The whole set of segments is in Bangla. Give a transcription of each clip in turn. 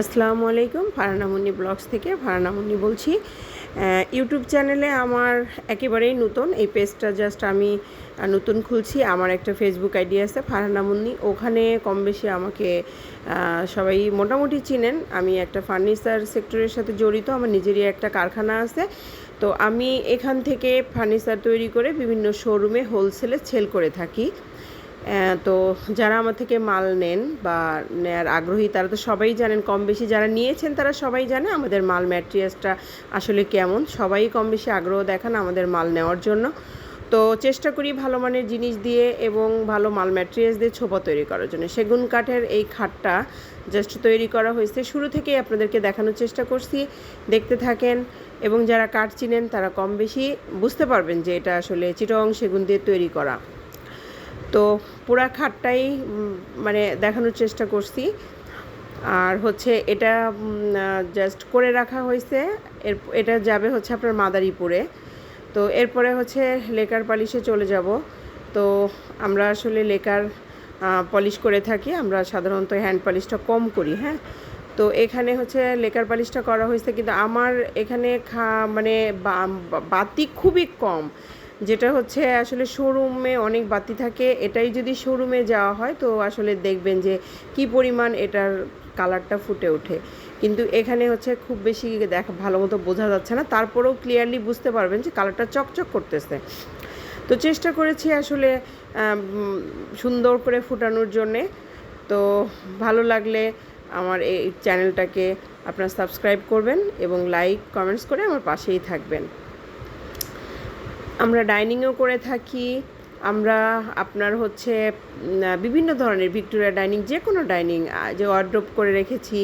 আসসালামু আলাইকুম ফারানামুনি ব্লগস থেকে। ফারানামুনি বলছি ইউটিউব চ্যানেলে আমার একেবারেই নতুন, এই পেজটা জাস্ট আমি নতুন খুলছি। আমার একটা ফেসবুক আইডি আছে ফারহানামুন্নি ওখানে কম বেশি আমাকে সবাই মোটামুটি চিনেন। আমি একটা ফার্নিচার সেক্টরের সাথে জড়িত, আমার নিজেরই একটা কারখানা আছে। তো আমি এখান থেকে ফার্নিচার তৈরি করে বিভিন্ন শোরুমে হোলসেলে সেল করে থাকি। তো যারা আমার থেকে মাল নেন বা নেয়ার আগ্রহী, তারা তো সবাই জানেন, কম বেশি যারা নিয়েছেন তারা সবাই জানে আমাদের মাল ম্যাট্রিয়াসটা আসলে কেমন। সবাই কম বেশি আগ্রহ দেখান আমাদের মাল নেওয়ার জন্য। তো চেষ্টা করি ভালো মানের জিনিস দিয়ে এবং ভালো মাল ম্যাট্রিয়াস দিয়ে ছোপা তৈরি করার জন্য। সেগুন কাঠের এই খাটটা জাস্ট তৈরি করা হয়েছে। শুরু থেকেই আপনাদেরকে দেখানোর চেষ্টা করছি। দেখতে থাকেন এবং যারা কাঠ চিনেন তারা কম বেশি বুঝতে পারবেন যে এটা আসলে চিটং সেগুন দিয়ে তৈরি করা। তো পুরা খাটটাই মানে দেখানোর চেষ্টা করছি। আর হচ্ছে এটা জাস্ট করে রাখা হয়েছে। এর, এটা যাবে হচ্ছে আপনার মাদারীপুরে। তো এরপরে হচ্ছে লেকার পালিশে চলে যাব। তো আমরা আসলে লেকার পলিশ করে থাকি। আমরা সাধারণত হ্যান্ড পালিশটা কম করি হ্যাঁ? তো এখানে হচ্ছে লেকার পালিশটা করা হয়েছে। কিন্তু আমার এখানে খা মানে বাতি খুবই কম। যেটা হচ্ছে আসলে শোরুমে অনেক বাতি থাকে, এটাই যদি শোরুমে যাওয়া হয় তো আসলে দেখবেন যে কি পরিমাণ এটার কালারটা ফুটে ওঠে। কিন্তু এখানে হচ্ছে খুব বেশি দেখা ভালো মতো বোঝা যাচ্ছে না, তারপরেও ক্লিয়ারলি বুঝতে পারবেন যে কালারটা চকচক করতেছে। তো চেষ্টা করেছি আসলে সুন্দর করে ফুটানোর জন্যে। তো ভালো লাগলে আমার এই চ্যানেলটাকে আপনারা সাবস্ক্রাইব করবেন এবং লাইক কমেন্টস করে আমার পাশেই থাকবেন। আমরা ডাইনিংও করে থাকি, আমরা আপনার হচ্ছে বিভিন্ন ধরনের ভিক্টোরিয়া ডাইনিং যে কোনো ডাইনিং যে ওয়ার্ড্রোপ করে রেখেছি,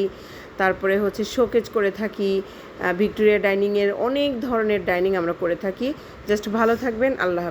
তারপরে হচ্ছে শোকেজ করে থাকি ভিক্টোরিয়া ডাইনিংয়ের অনেক ধরনের ডাইনিং আমরা করে থাকি। জাস্ট ভালো থাকবেন, আল্লাহ